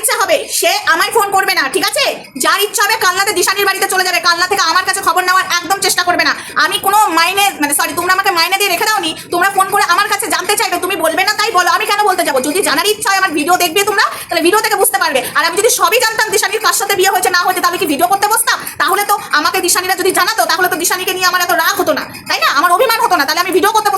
ইচ্ছা হবে, সে আমায় ফোন করবে না, ঠিক আছে? যার ইচ্ছা হবে কালনাতে দিশানির বাড়িতে চলে যাবে, কালনা থেকে আমার কাছে খবর নেওয়ার একদম চেষ্টা করবে না। আমি কোনো মাইনে মানে সরি তোমরা আমাকে মাইনে দিয়ে রেখে দাওনি, তোমরা ফোন করে আমার কাছে জানতে চাইবে, তুমি বলবে না, তাই বলো, আমি কেন বলতে যাব? যদি জানার ইচ্ছা হয় আমার ভিডিও দেখবে তোমরা, তাহলে ভিডিও থেকে বুঝতে পারবে। আর আমি যদি সবই জানতাম দিশানির কার সাথে বিয়ে হয়েছে, না হয়েছে, তাহলে কি ভিডিও করতে বসতাম? তাহলে তো আমাকে দিশানিরা যদি জানাতো, তাহলে তো দিশানিকে নিয়ে আমার এত রাগ হতো না, তাই না? আমার অভিমান হতো না, তাহলে আমি ভিডিও করতে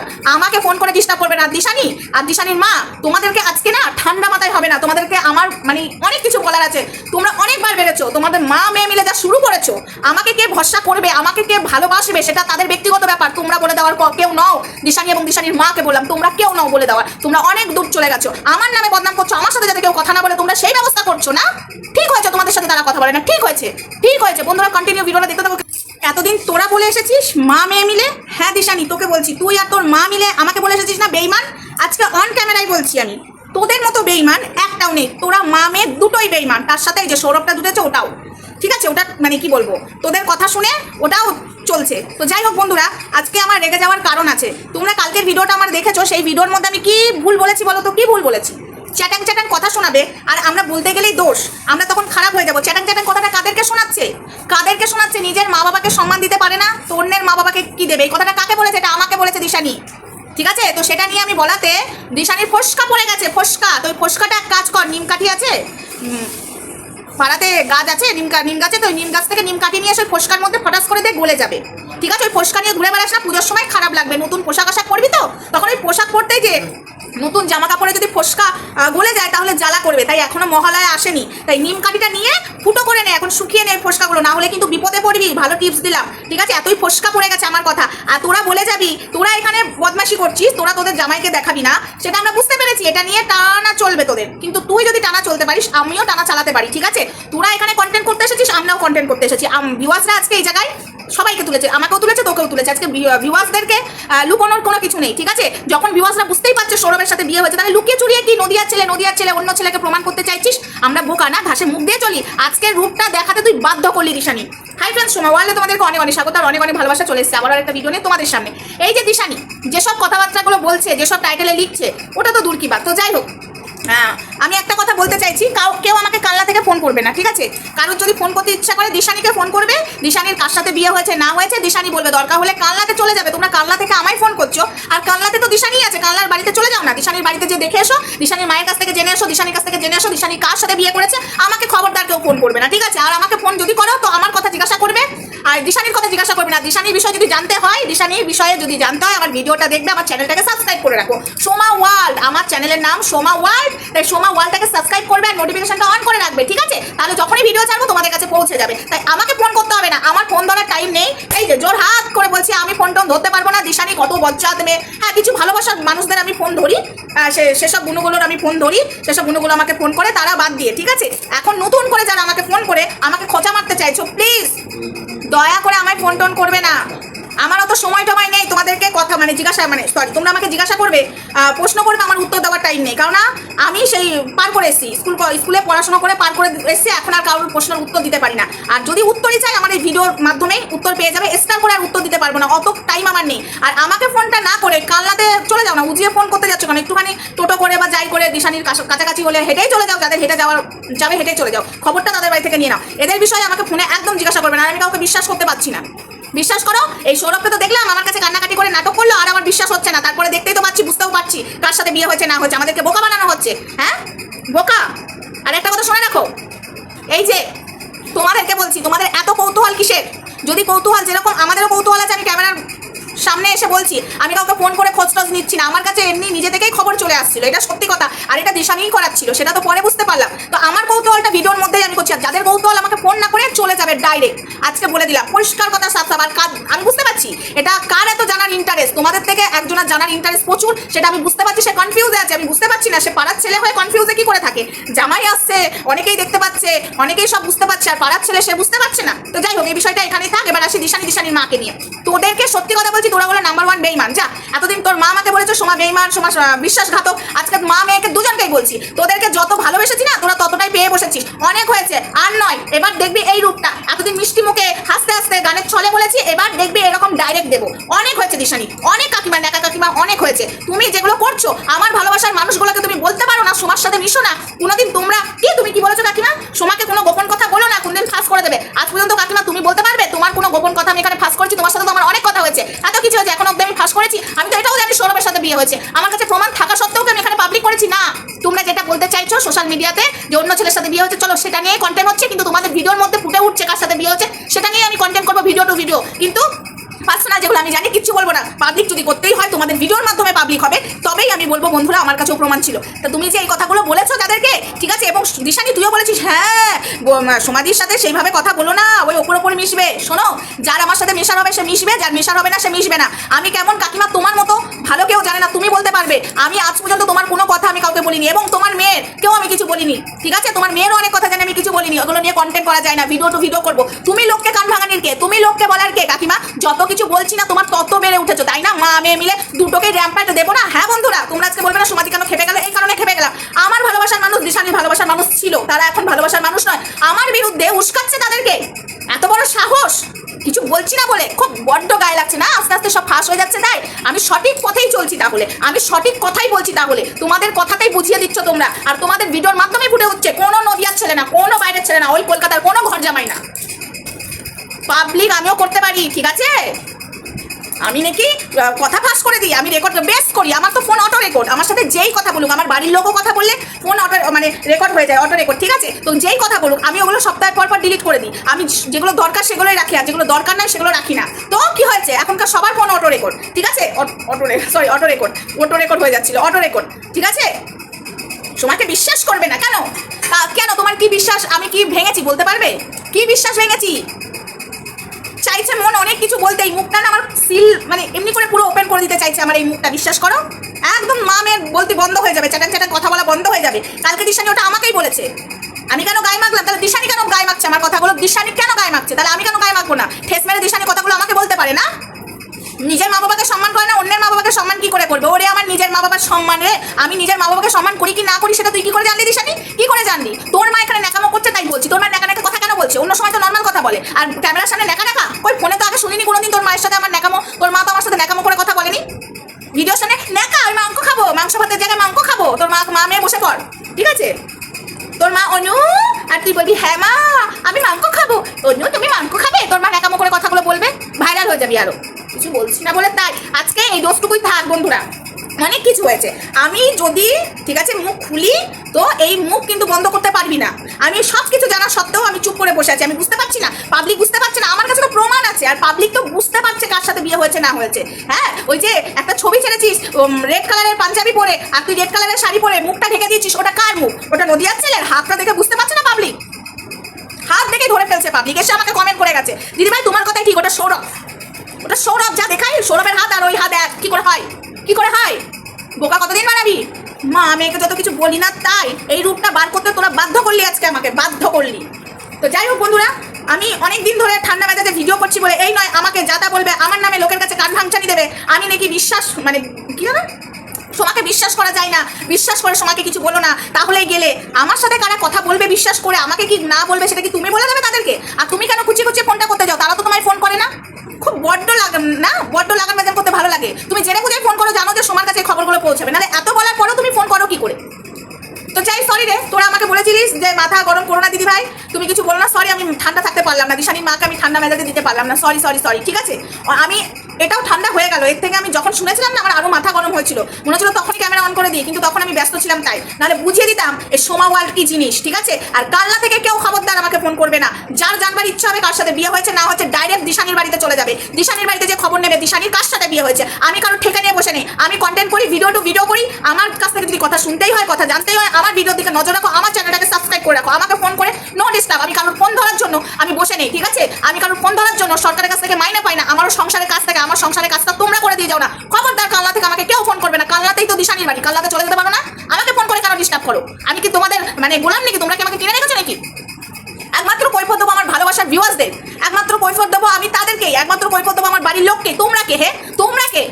বসতাম আমাকে ফোন করে ডিস্টার্ব করবে না। দিশানি আর দিশানির মা, তোমাদেরকে আজকে না ঠান্ডা মাথায় হবে না। তোমাদেরকে আমার মানে অনেক কিছু বলার আছে। তোমরা অনেকবার বেড়েছো। তোমাদের মা মেয়ে মিলে যা শুরু করেছ, আমাকে কে ভরসা করবে? আমাকে কে ভালোবাসবে? সেটা তাদের ব্যক্তিগত ব্যাপার। তোমরা বলে দেওয়ার পর কেউ নও। দিশানি এবং দিশানির মাকে বললাম, তোমরা কেউ নও বলে দেওয়ার। তোমরা অনেক দূর চলে গেছো। আমার নামে বদনাম করছ, আমার সাথে যাতে কেউ কথা না বলে, তোমরা সেই ব্যবস্থা করছ না? ঠিক হয়েছে, তোমাদের সাথে তারা কথা বলে না। ঠিক হয়েছে। ঠিক হয়েছে। বন্ধুরা কন্টিনিউ ভিডিওটা দেখতে থাকো। এতদিন তোরা বলে এসেছিস মা মেয়ে মিলে? হ্যাঁ দিশানি, তোকে বলছি। তুই আর তোর মা মিলে আমাকে বলে এসেছিস না, বেইমান? আজকে অন ক্যামেরায় বলছি আমি। তোদের মতো বেইমান একটাও নেই। তোরা মা মেয়ে দুটোই বেইমান। তার সাথে এই যে সৌরভটা দুটেছে, ওটাও। ঠিক আছে? ওটা মানে কি বলব? তোদের কথা শুনে ওটাও চলছে। তো যাই হোক বন্ধুরা, আজকে আমার রেগে যাওয়ার কারণ আছে। তোমরা কালকের ভিডিওটা আমার দেখেছ, সেই ভিডিওর মধ্যে আমি কি ভুল বলেছি বলো তো? কি ভুল বলেছি? চ্যাটাং চ্যাটাং কথা শোনাবে, আর আমরা বলতে গেলেই দোষ। আমরা তখন খারাপ হয়ে যাব। চ্যাটাং চ্যাটাং কথাটা কাদেরকে শোনাচ্ছে? কাদেরকে শোনাচ্ছে? নিজের মা বাবাকে সম্মান দিতে পারে না? তো অন্যের মা বাবাকে কি দেবে? এই কথাটা কাকে বলেছে? এটা আমাকে বলেছে দিশানি। ঠিক আছে? তো সেটা নিয়ে আমি বলাতে দিশানির ফসকা পড়ে গেছে, ফসকা। তো ওই ফসকাটা এক কাজ কর নিম কাঠি আছে পাড়াতে গাছ আছে নিম নিম গাছে? তো নিম গাছ থেকে নিম কাটি নিয়ে এসে ফসকার মধ্যে ফটাস করে দিয়ে গলে যাবে। ঠিক আছে? ওই ফসকা নিয়ে ঘুরে বেড়াস না, পুজোর সময় খারাপ লাগবে। নতুন পোশাক আশাক পরবি তো? তখন ওই পোশাক পরতে যে নতুন জামা কাপড়ে যদি ফসকা গলে যায় তাহলে জ্বালা করবে। তাই এখনও মহালয়া আসেনি। তাই নিম কাঠিটা নিয়ে ফুটো করে নে, এখন শুকিয়ে নে ফসকাগুলো। না হলে কিন্তু বিপদে পড়বি। ভালো টিপস দিলাম। ঠিক আছে? এতই ফসকা পড়ে গেছে আমার কথা। আর তোরা বলে যাবি, তোরা এখানে বদমাশি করছিস, তোরা তোদের জামাইকে দেখাবি না। সেটা আমরা বুঝতে পেরেছি। এটা নিয়ে টানা চলবে তোদের। কিন্তু তুই যদি টানা চলতে পারিস, আমিও টানা চালাতে পারি। ঠিক আছে? তোরা এখানে কন্টেন্ট করতে এসেছিস, আমরাও কন্টেন্ট করতে এসেছি। ভিউয়ার্সরা আজকে এই জায়গায় সবাইকে তুলেছে, আমাকেও তুলেছে, তোকেও তুলেছে। আজকে ভিউয়ার্সদেরকে লুকোনোর কোনো কিছু নেই, ঠিক আছে? যখন ভিউয়ার্সরা বুঝতেই পারছে সৌরভের সাথে বিয়ে হয়েছে, তাহলে লুকিয়ে চুরিয়ে কি নদিয়ার ছেলে নদিয়ার ছেলে, অন্য ছেলেকে প্রমাণ করতে চাইছিস? আমরা বোকা না, ঘাসে মুখ দিয়ে চলি। আজকের রূপটা দেখাতে তুই বাধ্য করলি, দিশানি। হাই ফ্রেন্ডস সোমা ওয়ার্ল্ডে তোমাদেরকে অনেক অনেক স্বাগত, আর অনেক অনেক ভালোবাসা চলে এসেছে। আবার একটা ভিডিও নিয়ে তোমাদের সামনে। এই যে দিশানি, যেসব কথাবার্তাগুলো বলছে, যেসব টাইটেলে লিখছে, ওটা তো দূর কি বাত। তো যাই হোক হ্যাঁ আমি একটা কথা বলতে চাইছি, কাউ কেউ আমাকে কাল্লা থেকে ফোন করবে না, ঠিক আছে? কারোর যদি ফোন করতে ইচ্ছা করে, দিশানিকে ফোন করবে, দিশানির কার সাথে বিয়ে হয়েছে, না হয়েছে, দিশানি বলবে, দরকার হলে কাল্লাতে চলে যাবে, তোমরা কাল্লা থেকে আমায় ফোন করছ, আর কাল্লাতে তো দিশানি আছে, কাল্লার বাড়িতে চলে যাও না, দিশানির বাড়িতে যে দেখে এসো, দিশানির মায়ের কাছ থেকে জেনে এসো, দিশানির কাছ থেকে জেনে এসো, দিশানি কার সাথে বিয়ে করেছে, আমাকে খবরদার কেউ ফোন করবে না, ঠিক আছে? আর আমাকে ফোন যদি করো, তো আমার কথা জিজ্ঞাসা করবে, আর দিশানির কথা জিজ্ঞাসা করবে না, দিশানির বিষয় যদি জানতে হয়, দিশানির বিষয়ে যদি জানতে হয়, আমার ভিডিওটা দেখবে, আমার চ্যানেলটাকে সাবস্ক্রাইব করে রাখো। সোমা ওয়ার্ল্ড, আমার চ্যানেলের নাম সোমা ওয়ার্ল্ড তাই সোমা ওয়ালটাকে সাবস্ক্রাইব করবে আর নোটিফিকেশনটা অন করে রাখবে, ঠিক আছে? তাহলে যখনই ভিডিও ছাড়বো তোমাদের কাছে পৌঁছে যাবে। তাই আমাকে ফোন করতে হবে না, আমার ফোন ধরার টাইম নেই। এই যে জোর হাত করে বলছি, আমি ফোন টোন ধরতে পারব না দিশানি কত বজ্জা দেবে হ্যাঁ কিছু ভালোবাসার মানুষদের আমি ফোন ধরি সে সেসব গুণগুলোর আমি ফোন ধরি, সেসব গুণগুলো আমাকে ফোন করে, তারা বাদ দিয়ে, ঠিক আছে? এখন নতুন করে যারা আমাকে ফোন করে, আমাকে খোঁচা মারতে চাইছো প্লিজ দয়া করে আমায় ফোন টোন করবে না। আমার অত সময় টময় নেই তোমাদেরকে কথা মানে জিজ্ঞাসা মানে সরি তোমরা আমাকে জিজ্ঞাসা করবে প্রশ্ন করবে, আমার উত্তর দেওয়ার টাইম নেই। কারণ আমি সেই পার করে এসেছি, স্কুল স্কুলে পড়াশোনা করে পার করে এসেছি, এখন আর কারোর প্রশ্নের উত্তর দিতে পারি না। আর যদি উত্তরই চাই আমার এই ভিডিওর মাধ্যমেই উত্তর পেয়ে যাবে এক্সট্রা করে আর উত্তর দিতে পারব না, অত টাইম আমার নেই। আর আমাকে ফোনটা না করে কালনাতে চলে যাও না, উজিয়ে ফোন করতে যাচ্ছ কেন? একটুখানি টোটো করে বা যাই করে দিশানির কাছ- কাছাকাছি হলে হেঁটেই চলে যাও, যাদের হেঁটে যাওয়ার, যাবে হেঁটেই চলে যাও। খবরটা তাদের বাড়ি থেকে নিয়ে নাও। এদের বিষয়ে আমাকে ফোনে একদম জিজ্ঞাসা করবে না আমি কাউকে বিশ্বাস করতে পারছি না। বিশ্বাস করো? এই সৌরভকে তো দেখলাম, আমার কাছে কান্নাকাটি করে নাটক করল, আর আমার বিশ্বাস হচ্ছে না। তারপরে দেখতেই তো পাচ্ছি, বুঝতেও পারছি কার সাথে বিয়ে হয়েছে, না হয়েছে। আমাদেরকে বোকা বানানো হচ্ছে হ্যাঁ? বোকা? আর একটা কথা শুনে রাখো। এই যে, তোমাদেরকে বলছি, তোমাদের এত কৌতূহল কিসের? যদি কৌতূহল যেরকম, আমাদেরও কৌতূহল আছে, আমি ক্যামেরার সামনে এসে বলছি, আমি কাউকে ফোন করে খোঁজ টোজ নিচ্ছি না। আমার কাছে এমনি নিজে থেকেই খবর চলে আসছিল, এটা সত্যি কথা। আর এটা দিশানিই করাচ্ছিল সেটা তো পরে বুঝতে পারলাম। তো আমার কৌতূহলটা ভিডিওর মধ্যেই আমি করছি যাদের কৌতূহল আমাকে ফোন না করে চলে যাবে ডাইরেক্ট আজকে বলে দিলাম, পরিষ্কার কথা, সাফ সাফ। আর কাজ আমি বুঝতে পারছি, এটা কার এত জানার ইন্টারেস্ট তোমাদের থেকে একজনের জানার ইন্টারেস্ট প্রচুর, সেটা আমি বুঝতে পারছি, সে কনফিউজে আছে, আমি বুঝতে পারছি না, সে পাড়ার ছেলে হয়ে কনফিউজে কি করে থাকে? জামাই আসছে, অনেকেই দেখতে পাচ্ছে, অনেকেই সব বুঝতে পারছে, আর পাড়ার ছেলে সে বুঝতে পারছে না। তো যাই হোক, এই বিষয়টা এখানেই থাক, এবার আসি দিশানি দিশানির মাকে নিয়ে। তোদেরকে সত্যি কথা বলছি, তোরা বলে নাম্বার ওয়ান বেইমান। যা, এতদিন তোর মা আমাকে বলেছ, সোমা বেইমান, সোমা বিশ্বাসঘাতক। আজকে মা মেয়েকে দুজনকেই বলছি। তোদেরকে যত ভালোবেসেছি না, তোরা ততটাই পেয়ে বসেছিস। অনেক হয়েছে, আর নয়, এবার দেখবি এই রূপটা। এতদিন মিষ্টি মুখে হাসতে হাসতে গানের ছলে বলেছি, এবার দেখবি এরকম ডাইরেক্ট দেবো। অনেক হয়েছে দিশানি, অনেক কাকিমা নেকা কাকিমা, অনেক হয়েছে। তুমি যেগুলো করছ, আমার ভালোবাসার মানুষগুলোকে তুমি বলতে পারো না, সোমার সাথে মিশো না। কোনোদিন তোমরা, কি তুমি কি বলেছ কাকিমা? সোমাকে কোনো গোপন কথা বলো না, কোনদিন ফাঁস করে দেবে। আজ পর্যন্ত কাকিমা তুমি বলতে পারবে, তোমার কোনো গোপন কথা আমি এখানে ফাঁস করছি, তোমার সাথে তো আমার অনেক কথা হয়েছে। কিছু হয়েছে এখন অব্দি আমি ফাঁস করেছি, আমি তো এটাও জানি সৌরভের সাথে বিয়ে হয়েছে। আমার কাছে প্রমাণ থাকা সত্ত্বেও আমি এখানে পাবলিক করেছি? না। তোমরা যেটা বলতে চাইছো সোশ্যাল মিডিয়াতে যে অন্য ছেলের সাথে বিয়ে হচ্ছে চলো সেটা নিয়ে কন্টেন্ট হচ্ছে, কিন্তু তোমাদের ভিডিওর মধ্যে ফুটে উঠছে কার সাথে বিয়ে হচ্ছে সেটা নিয়ে আমি কন্টেন্ট করব ভিডিও টু ভিডিও কিন্তু পার্সোনাল যেগুলো আমি জানি, কিচ্ছু বলব না। পাবলিক যদি করতেই হয়, তোমাদের ভিডিওর মাধ্যমে পাবলিক হবে, তবেই আমি বলব, বন্ধুরা, আমার কাছেও প্রমাণ ছিল। তা তুমি যে এই কথাগুলো বলেছ তাদেরকে দিশানি, তুইও বলেছিস হ্যাঁ সমাধির সাথে সেইভাবে কথা বলো না, ওই ওপর ওপর মিশবে। শোনো, যার আমার সাথে মেশার হবে, সে মিশবে, যার মেশার হবে না, সে মিশবে না। আমি কেমন কাকিমা তোমার মতো, ভালো কেউ জানে না, তুমি বলতে পারবে। আমি আজ পর্যন্ত তোমার কোনো কথা আমি কাউকে বলিনি, এবং তোমার মেয়ের কেউ আমি কিছু বলিনি, ঠিক আছে? তোমার মেয়েরও অনেক কথা জানি, আমি কিছু বলিনি, ওগুলো নিয়ে কন্টেন্ট করা যায় না ভিডিও টু ভিডিও করব। তুমি লোককে কান ভাঙানির কে? তুমি লোককে বলার কে, কাকিমা? যত কিছু বলছি না, তোমার তত বেড়ে উঠেছো, তাই না? মা, মেয়ে মিলে দুটোকে র্যাম্পাইতে দেবো না? হ্যাঁ বন্ধুরা, তোমরা আজকে বলবে না সমাধি কেন খেপে গেল এই কারণে খেপে গেলাম আমার ভালোবাসার মানুষ দিশানির ভালোবাসার মানুষ ছিল তারা এখন ভালোবাসার মানুষ নয়। আমার বিরুদ্ধে উস্কাচ্ছে তাদেরকে। এত বড় সাহস? কিছু বলছি না বলে? খুব বড্ড গায়ে লাগছে না? আস্তে আস্তে সব ফাঁস হয়ে যাচ্ছে তাই? আমি সঠিক পথেই চলছি তাহলে। আমি সঠিক কথাই বলছি তাহলে। তোমাদের কথাটাই বুঝিয়ে দিচ্ছ তোমরা। আর তোমাদের ভিডিওর মাধ্যমে ফুটে হচ্ছে কোনো নদিয়ার ছেলে না, কোনো বাইরের ছেলে না, ওই কলকাতার কোনো ঘর জামাই না। পাবলিক আমিও করতে পারি, ঠিক আছে? আমি নাকি কথা ফাঁস করে দিই, আমি রেকর্ড বেস করি, আমার তো ফোন অটো রেকর্ড আমার সাথে যেই কথা বলুক, আমার বাড়ির লোকও কথা বললে ফোন অটো মানে রেকর্ড হয়ে যায় অটো রেকর্ড ঠিক আছে? তো যেই কথা বলুক, আমি ওগুলো সপ্তাহ পর পর ডিলিট করে দিই, আমি যেগুলো দরকার সেগুলোই রাখি, আর যেগুলো দরকার নাই সেগুলো রাখি না। তো কি হয়েছে? এখনকার সবার ফোন অটো রেকর্ড ঠিক আছে? Auto sorry auto record auto record হয়ে যাচ্ছিল অটো রেকর্ড ঠিক আছে? তোমাকে বিশ্বাস করবে না, কেন? কেন? তোমার কি বিশ্বাস? আমি কি ভেঙেছি, বলতে পারবে? কি বিশ্বাস ভেঙেছি? চাইছে মন অনেক কিছু বলতে। এই মুখটা না আমার সিল মানে এমনি করে পুরো ওপেন করে দিতে চাইছে আমার এই মুখটা, বিশ্বাস করো। একদম মা মেয়ের বলতে বন্ধ হয়ে যাবে চ্যাটান চ্যাটান কথা বলা বন্ধ হয়ে যাবে। কালকে দিশানি ওটা আমাকেই বলেছে। আমি কেন গায়ে মাখলাম? তাহলে দিশানি কেন গায়ে মাখছে? আমার কথাগুলো দিশানি কেন গায়ে মাখছে? তাহলে আমি কেন গায়ে মাখবো না? ঠেস মেরে দিশানি কথাগুলো আমাকে বলতে পারে না? নিজের মা বাবাকে সম্মান করে না, অন্যের মা বাবাকে সম্মান কি করে করবে? ওরে আমার নিজের মা বাবার সম্মান রে। আমি নিজের মা বাবাকে সম্মান করি কি না করি সেটা তুই কি করে জানলি দিশানি? কি করে জানলি? তোর মা এখানে ন্যাকামো করছে, তাই বলছি। তোর মা ন্যাকা কথা বলছে, অন্য সময় তো নর্মাল কথা বলে। আর ক্যামেরার সামনে ন্যাকা ন্যাকা? ওই ফোনে তো আগে শুনিনি কোনোদিন তোর মায়ের সাথে আমার ন্যাকামো? তোর মা তো আমার সাথে ন্যাকামো করে কথা বলেনি? ভিডিওর সামনে ন্যাকা আমি মাংস খাব, মাংস ভাতের জায়গায় মাংস খাব। তোর মা মা মেয়ে বসে কর ঠিক আছে? তোর মা অনু, আর তুই বলবি হ্যাঁ মা, আমি মাংস খাব। অনু, তুমি মাংস খাবে? তোর মা ন্যাকামো করে কথাগুলো বলবে ভাইরাল হয়ে যাবি আরও। কিছু বলছি না বলে তাই, আজকে এই দোষটুকুই থাক বন্ধুরা। অনেক কিছু হয়েছে। আমি যদি, ঠিক আছে, মুখ খুলি, তো এই মুখ কিন্তু বন্ধ করতে পারবি না। আমি সব কিছু জানা সত্ত্বেও আমি চুপ করে বসে আছি। আমি বুঝতে পারছি না। পাবলিক বুঝতে পারছে না। আমার কাছে তো প্রমাণ আছে। আর পাবলিক তো বুঝতে পারছে কার সাথে বিয়ে হয়েছে, না হয়েছে। হ্যাঁ? ওই যে একটা ছবি ছেড়েছিস রেড কালারের পাঞ্জাবি পরে, আর তুই রেড কালারের শাড়ি পরে মুখটা ঢেকে দিয়েছিস, ওটা কার মুখ? ওটা নদিয়ার ছেলের? হাতটা দেখে বুঝতে পারছে না পাবলিক হাত দেখে ধরে ফেলছে পাবলিক এসে আমাকে কমেন্ট করে গেছে দিদিভাই তোমার কথাই ঠিক, ওটা সৌরভ। ওটা সৌরভ, যা দেখাই, সৌরভের হাত আর ওই হাত এক। কি করে হয়? কি করে হয়? বোকা কতদিন বানাবি? মা মেয়েকে যত কিছু বলি না, তাই। এই রূপটা বার করতে তোরা বাধ্য আজকে আমাকে বাধ্য করলি। তো যাই হোক বন্ধুরা, আমি অনেক দিন ধরে ঠান্ডা মেজাজে ভিডিও করছি বলে এই নয়, আমাকে যা তা বলবে, আমার নামে লোকের কাছে কান ভাঙচানি দেবে। আমি নাকি বিশ্বাস মানে কি হবে সোমাকে বিশ্বাস করা যায় না, বিশ্বাস করে সোমাকে কিছু বলো না। তাহলেই গেলে আমার সাথে কারা কথা বলবে বিশ্বাস করে, আমাকে কি না বলবে সেটা কি তুমি বলে দেবে তাদেরকে? আর তুমি কেন কুচি কুচি ফোনটা করতে যাও? তারা তো তোমায় ফোন করে না। খুব বড্ড লাগান না? বড্ড লাগান বাজার করতে ভালো লাগে। তুমি জেনে বুঝে ফোন করো, জানো যে সোমার কাছে খবরগুলো পৌঁছাবে। নাহলে এত বলার পরেও তুমি ফোন করো কি করে? তো চাই সরি রে, তোরা আমাকে বলেছিলিস যে মাথা গরম করো না দিদি ভাই তুমি কিছু বলো না সরি আমি ঠান্ডা থাকতে পারলাম না। দিশানির মাকে আমি ঠান্ডা মেজাজে দিতে পারলাম না। সরি সরি সরি ঠিক আছে? আমি এটাও ঠান্ডা হয়ে গেল। এর থেকে আমি যখন শুনেছিলাম না, আমার আরও মাথা গরম হয়েছিল, মনে হচ্ছিল তখনই ক্যামেরা অন করে দিই, কিন্তু তখন আমি ব্যস্ত ছিলাম তাই। নাহলে বুঝিয়ে দিতাম এই সোমা ওয়ার্ল্ড কি জিনিস, ঠিক আছে? আর কালনা থেকে কেউ খবরদার আমাকে ফোন করবে না। যার জানবার ইচ্ছা হবে, কার সাথে বিয়ে হয়েছে, না হচ্ছে ডাইরেক্ট দিশানির বাড়িতে চলে যাবে। দিশানির বাড়িতে যে খবর নেবে, দিশানির কার সাথে বিয়ে হয়েছে, আমি কারোর ঠেকে নিয়ে বসে নেই। আমি কন্টেন্ট করি ভিডিও টু ভিডিও করি, আমার কাছ থেকে যদি কথা শুনতেই হয়, কথা জানতেই হয়, আমার ভিডিওর দিকে নজর রাখো, আমার চ্যানেলটাকে সাবস্ক্রাইব করে রাখো, আমাকে ফোন করে নো ডিস্টার্ব আমি কারোর আমি বসে নেই, ঠিক আছে? আমি কারোর ফোন ধরার জন্য সরকারের কাছ থেকে মাইনে পাই না, আমারও সংসারের কাছ থেকে, আমার সংসারের কাজটা তোমরা করে দিয়ে যাও না। খবরদার কাল্লা থেকে আমাকে কেউ ফোন করবে না, কালনাতেই তো দিশানির বাড়ি, কালনাতে চলে যেতে পারো না? আমাকে ফোন করে কেন ডিস্টার্ব করো? আমি কি তোমাদের মানে গোলাম নাকি? তোমরা কি আমাকে কিনে রেখেছো নাকি? একমাত্র কৈফত দেবো আমার ভালোবাসার ভিউয়ার্সদের একমাত্র কৈফত দেবো আমি তাদেরকেই, একমাত্র কৈফত দেবো আমার বাড়ির লোককে, তোমরা কে হে? তোমরা কে?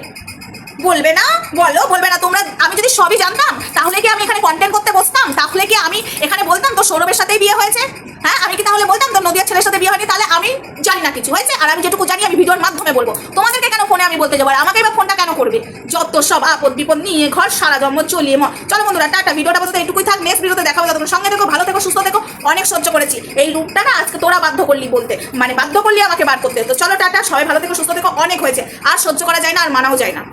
বলবে না, বলো, বলবে না, তোমরা, আমি যদি সবই জানতাম, তাহলে কি আমি এখানে কন্টেন্ট করতে বসতাম? তাহলে কি আমি এখানে বলতাম? তো সৌরভের সাথেই বিয়ে হয়েছে? হ্যাঁ আমি কি তাহলে বলতাম তো নদিয়ার ছেলের সাথে বিয়ে হয়নি? তাহলে আমি জানি না কিছু হয়েছে, আর আমি যেটুকু জানি, আমি ভিডিওর মাধ্যমে বলব। তোমাদেরকে কেন ফোনে আমি বলতে যাব? আর আমাকে এবার ফোনটা কেন করবে? যত সব আপদ বিপদ নিয়ে ঘর সারা জন্ম চলিয়ে ম- চলো বন্ধুরা, টাটা। ভিডিওটা বলতে এটুকুই থাক। নেক্সট ভিডিওতে দেখাবো ততক্ষণ সঙ্গে দেখো ভালো থেকো, সুস্থ থেকো। অনেক সহ্য করেছি। এই রূপটা না আজকে তোরা বাধ্য করলি বলতে। মানে বাধ্য করলি আমাকে বার করতে। তো চলো টাটা। সবাই ভালো থেকো, সুস্থ থেকো। অনেক হয়েছে। আর সহ্য করা যায় না, আর মানাও যায় না।